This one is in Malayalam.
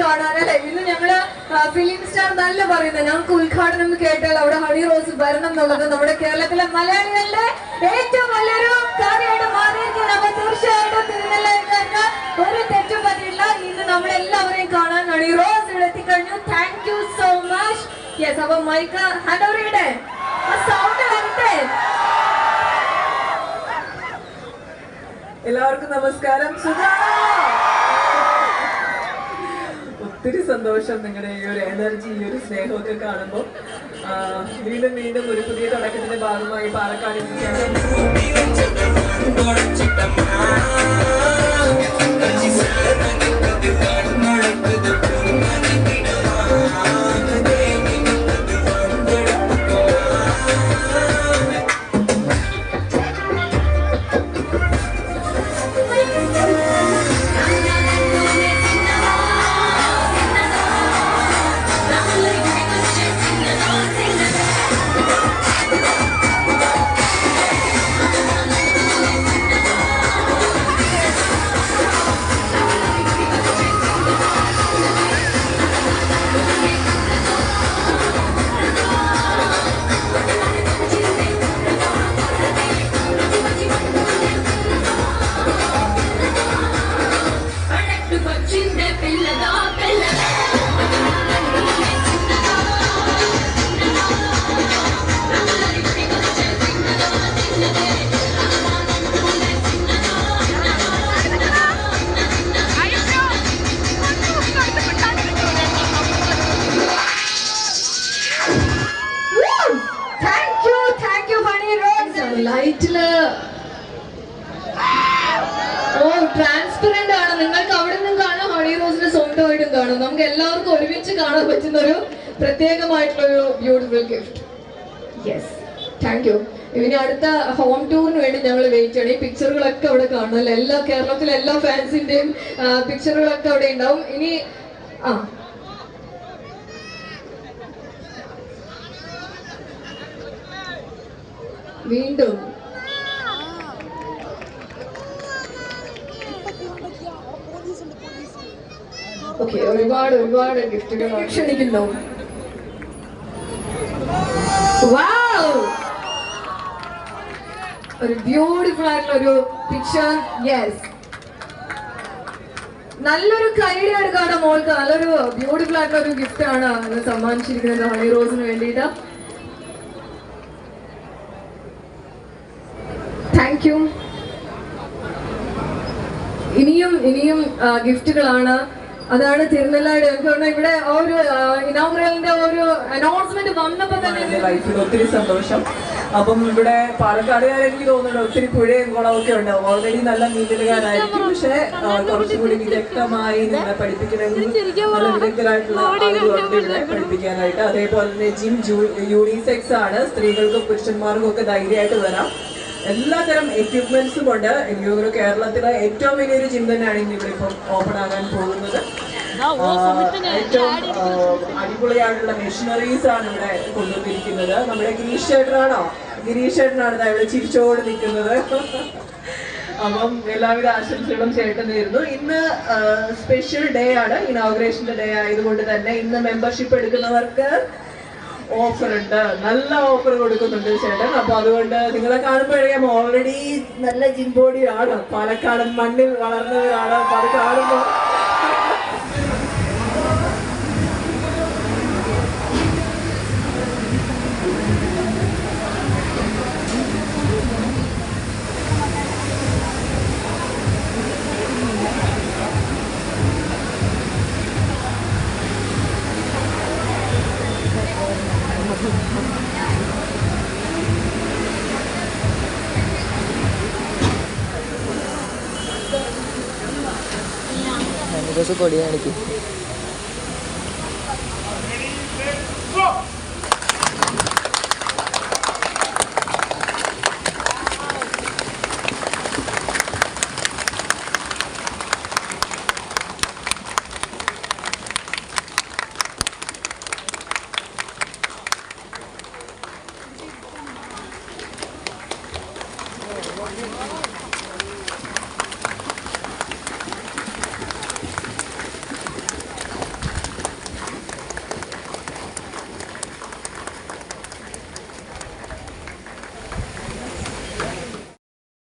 കാണാൻ അല്ലെ? ഇന്ന് ഞങ്ങൾ ഫിലിം സ്റ്റാർ നല്ല പറയുന്നത്. ഞങ്ങൾക്ക് ഉദ്ഘാടനം കേട്ടാൽ അവിടെ ഹണി റോസ് വരണം എന്നുള്ളത് നമ്മുടെ കേരളത്തിലെ മലയാളികളുടെ ഏറ്റവും അപ്പൊ തീർച്ചയായിട്ടും ഒരു തെറ്റും പറ്റില്ല ഇന്ന് നമ്മളെല്ലാവരെയും കാണാൻ ഹണി റോസ് ഇവിടെ എത്തിക്കഴിഞ്ഞു. Thank you so much yes അപ്പൊ മൈക്ക് ഹാൻഡ് സൗണ്ട് വരട്ടെ? എല്ലാവർക്കും നമസ്കാരം. സുഖാണോ ഒത്തിരി സന്തോഷം നിങ്ങളുടെ ഈ ഒരു എനർജി ഈ ഒരു സ്നേഹമൊക്കെ കാണുമ്പോൾ വീണ്ടും വീണ്ടും ഒരു പുതിയ തുടക്കത്തിന്റെ ഭാഗമായി പാലക്കാട് Thank. ഓ ട്രാൻസ്പെറന്റ് ആണ്. നിങ്ങൾക്ക് അവിടെ നിന്നും കാണാം ഹണി റോസിനെ സ്വന്തമായിട്ടും കാണാം. നമുക്ക് എല്ലാവർക്കും ഒരുമിച്ച് കാണാൻ പറ്റുന്ന ഒരു പ്രത്യേകമായിട്ടുള്ള ഒരു beautiful gift yes thank you ഇനി അടുത്ത ഹോം ടൂറിന് വേണ്ടി ഞങ്ങൾ വെയിറ്റ് ചെയ്യണം. ഈ പിക്ചറുകളൊക്കെ അവിടെ കാണുമല്ലോ എല്ലാ കേരളത്തിലെ എല്ലാ ഫാൻസിന്റെയും പിക്ചറുകളൊക്കെ അവിടെ ഉണ്ടാവും. ഇനി ആ. വീണ്ടും ഓക്കെ ഒരുപാട് ഒരുപാട് ഗിഫ്റ്റുകൾ ക്ഷണിക്കുന്നു! ഒരു ബ്യൂട്ടിഫുൾ ആയിട്ടുള്ള ഒരു പിക്ചർ യെസ് നല്ലൊരു കൈയുടെ എടുക്കാണ് മോൾക്ക് നല്ലൊരു ബ്യൂട്ടിഫുൾ ആയിട്ടുള്ള ഒരു ഗിഫ്റ്റ് ആണ് ഇന്ന് സമ്മാനിച്ചിരിക്കുന്നത് ഹണി റോസിന് വേണ്ടിയിട്ട്. താങ്ക് യു ഇനിയും ഇനിയും ഗിഫ്റ്റുകളാണ് അതാണ് തിരുനെല്ലായുടെ ഇവിടെ ഒരു ഇനോഗ്രലിന്റെ ഒരു അനൗൺസ്മെന്റ് വന്നപ്പോ തന്നെ ലൈഫിൽ ഒത്തിരി സന്തോഷം. അപ്പം ഇവിടെ പാലക്കാടുകാരെ എനിക്ക് തോന്നുന്നുണ്ട് ഒത്തിരി പുഴയും കുളമൊക്കെ ഉണ്ട്. ഓൾറെഡി നല്ല നീന്തലുകാരായിരിക്കും പക്ഷെ കുറച്ചുകൂടി വിദഗ്ധമായി നിങ്ങളെ പഠിപ്പിക്കണമെങ്കിൽ നല്ല വിദഗ്ധരായിട്ടുള്ള ആളുകളുണ്ട് ഇവിടെ പഠിപ്പിക്കാനായിട്ട്. അതേപോലെ തന്നെ ജിം യൂണിസെക്സ് ആണ്. സ്ത്രീകൾക്കും പുരുഷന്മാർക്കും ഒക്കെ ധൈര്യമായിട്ട് വരാം. എല്ലാതരം എക്യുപ്മെന്റ്സും കൊണ്ട് എനിക്ക് തോന്നുന്നു കേരളത്തിലെ ഏറ്റവും വലിയൊരു ജിം തന്നെയാണ് ഇന്ന് ഇവിടെ ഇപ്പം ഓപ്പൺ ആകാൻ പോകുന്നത്. ഏറ്റവും അടിപൊളിയായിട്ടുള്ള മെഷീനറീസ് ആണ് ഇവിടെ കൊണ്ടുവന്നിരിക്കുന്നത്. നമ്മുടെ ഗിരീഷ് ചേട്ടനാണോ? ഗിരീഷ് ചേട്ടനാണ് ഇവിടെ ചിരിച്ചോട് നിൽക്കുന്നത്. അപ്പം എല്ലാവിധ ആശംസകളും ചേട്ടൻ നേരുന്നു. ഇന്ന് സ്പെഷ്യൽ ഡേ ആണ്. ഇനോഗ്രേഷന്റെ ഡേ ആയതുകൊണ്ട് തന്നെ ഇന്ന് മെമ്പർഷിപ്പ് എടുക്കുന്നവർക്ക് ഓഫർ ഉണ്ട്. നല്ല ഓഫർ കൊടുക്കുന്നുണ്ട് ചേട്ടൻ. അപ്പൊ അതുകൊണ്ട് നിങ്ങളെ കാണുമ്പോഴേക്കും ഓൾറെഡി നല്ല ജിംബോഡിയാണ് പാലക്കാടൻ മണ്ണിൽ വളർന്നവരാണ്. അത് കാണുമ്പോൾ ദിവസം കൊടി